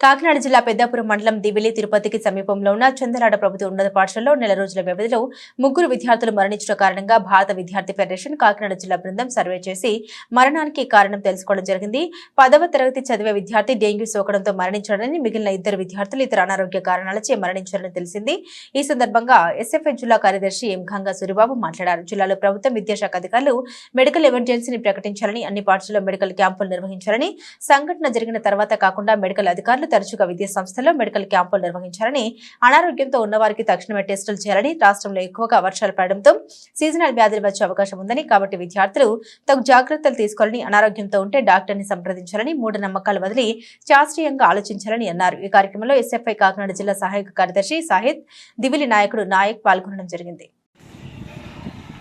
కాకినాడ జిల్లా పెద్దాపురం మండలం దివిలి తిరుపతికి సమీపంలో ఉన్న చందనాడ ప్రభుత్వ ఉన్నత పాఠశాలలో నెల రోజుల వ్యవధిలో ముగ్గురు విద్యార్థులు మరణించిన కారణంగా భారత విద్యార్థి ఫెడరేషన్ కాకినాడ జిల్లా బృందం సర్వే చేసి మరణానికి కారణం తెలుసుకోవడం జరిగింది. పదవ తరగతి చదివే విద్యార్థి డెంగ్యూ సోకడంతో మరణించాడని మిగిలిన ఇద్దరు విద్యార్థులు ఇతర అనారోగ్య కారణాలచే మరణించారని తెలిసింది. ఈ సందర్భంగా ఎస్ఎఫ్ఐ జిల్లా కార్యదర్శి ఎం గంగా సూరిబాబు మాట్లాడారు. జిల్లాలో ప్రభుత్వం విద్యాశాఖ అధికారులు మెడికల్ ఎమర్జెన్సీని ప్రకటించాలని అన్ని పాఠశాలలో మెడికల్ క్యాంపులు నిర్వహించాలని సంఘటన జరిగిన తర్వాత కాకుండా మెడికల్ అధికారులు తరచుగా విద్యా సంస్థల్లో మెడికల్ క్యాంపులు నిర్వహించాలని అనారోగ్యంతో ఉన్న వారికి తక్షణమే టెస్టులు చేయాలని రాష్ట్రంలో ఎక్కువగా వర్షాలు పడడంతో సీజనల్ వ్యాధులు వచ్చే అవకాశం ఉందని కాబట్టి విద్యార్థులు తగు జాగ్రత్తలు తీసుకోవాలని అనారోగ్యంతో ఉంటే డాక్టర్ని సంప్రదించాలని మూఢనమ్మకాలు వదిలి శాస్త్రీయంగా ఆలోచించాలని అన్నారు. ఈ కార్యక్రమంలో ఎస్ఎఫ్ఐ కాకినాడ జిల్లా సహాయక కార్యదర్శి సాహిద్ దివిలి నాయకుడు నాయక్ పాల్గొనడం జరిగింది.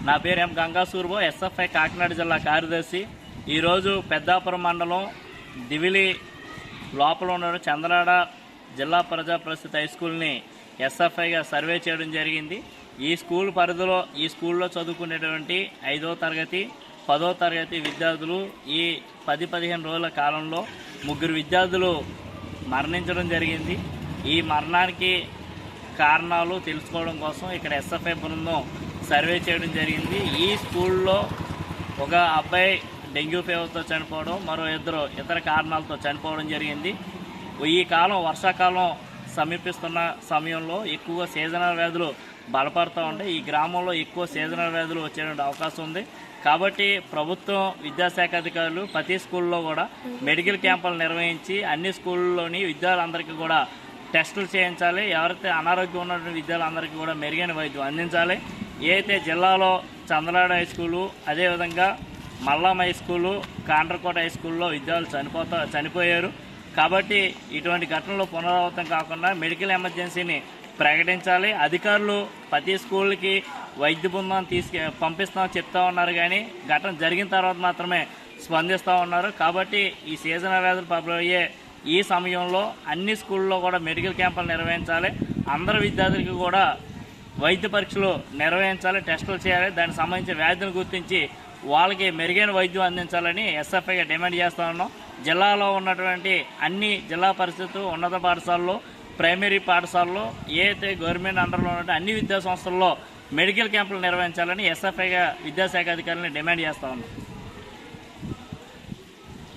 నా పేరు ఎం గంగాసూర్బో ఎస్ఎఫ్ఐ కాకినాడ జిల్లా కార్యదర్శి. ఈరోజు పెద్దాపురం మండలం దివిలి లోపల ఉన్న చంద్రాడ జిల్లా ప్రజా ప్రస్తుత హై స్కూల్ని ఎస్ఎఫ్ఐగా సర్వే చేయడం జరిగింది. ఈ స్కూల్ పరిధిలో ఈ స్కూల్లో చదువుకునేటువంటి ఐదో తరగతి పదో తరగతి విద్యార్థులు ఈ పది పదిహేను రోజుల కాలంలో ముగ్గురు విద్యార్థులు మరణించడం జరిగింది. ఈ మరణానికి కారణాలు తెలుసుకోవడం కోసం ఇక్కడ ఎస్ఎఫ్ఐ బృందం సర్వే చేయడం జరిగింది. ఈ స్కూల్లో ఒక అబ్బాయి డెంగ్యూ ఫీవర్తో చనిపోవడం మరో ఇద్దరు ఇతర కారణాలతో చనిపోవడం జరిగింది. ఈ కాలం వర్షాకాలం సమీపిస్తున్న సమయంలో ఎక్కువగా సీజనల్ వ్యాధులు బలపడుతూ ఉంటాయి ఈ గ్రామంలో ఎక్కువ సీజనల్ వ్యాధులు వచ్చేటువంటి అవకాశం ఉంది. కాబట్టి ప్రభుత్వం విద్యాశాఖ అధికారులు ప్రతి స్కూల్లో కూడా మెడికల్ క్యాంపులు నిర్వహించి అన్ని స్కూళ్ళలోని విద్యార్థులందరికీ కూడా టెస్టులు చేయించాలి. ఎవరైతే అనారోగ్యం ఉన్నటువంటి విద్యార్థులందరికీ కూడా మెరుగైన వైద్యం అందించాలి. ఏదైతే జిల్లాలో చంద్రనాడు హై స్కూలు అదేవిధంగా Mallam high school Kandrakota high స్కూల్లో విద్యార్థులు చనిపోతా చనిపోయారు. కాబట్టి ఇటువంటి ఘటనలు పునరావృతం కాకుండా మెడికల్ ఎమర్జెన్సీని ప్రకటించాలి. అధికారులు ప్రతి స్కూల్కి వైద్య బృందం తీసుకు పంపిస్తామని చెప్తా ఉన్నారు కానీ ఘటన జరిగిన తర్వాత మాత్రమే స్పందిస్తూ ఉన్నారు. కాబట్టి ఈ సీజనల్ వ్యాధులు అయ్యే ఈ సమయంలో అన్ని స్కూల్లో కూడా మెడికల్ క్యాంపులు నిర్వహించాలి. అందరు విద్యార్థులకి కూడా వైద్య పరీక్షలు నిర్వహించాలి టెస్టులు చేయాలి. దానికి సంబంధించిన వ్యాధులను గుర్తించి వాళ్ళకి మెరుగైన వైద్యం అందించాలని ఎస్ఎఫ్ఐగా డిమాండ్ చేస్తా ఉన్నాం. జిల్లాలో ఉన్నటువంటి అన్ని జిల్లా పరిస్థితులు ఉన్నత పాఠశాలలో ప్రైమరీ పాఠశాలలో ఏ గవర్నమెంట్ అండర్లో ఉన్నటువంటి అన్ని విద్యా సంస్థల్లో మెడికల్ క్యాంపులు నిర్వహించాలని ఎస్ఎఫ్ఐగా విద్యాశాఖ అధికారులను డిమాండ్ చేస్తా ఉన్నాం.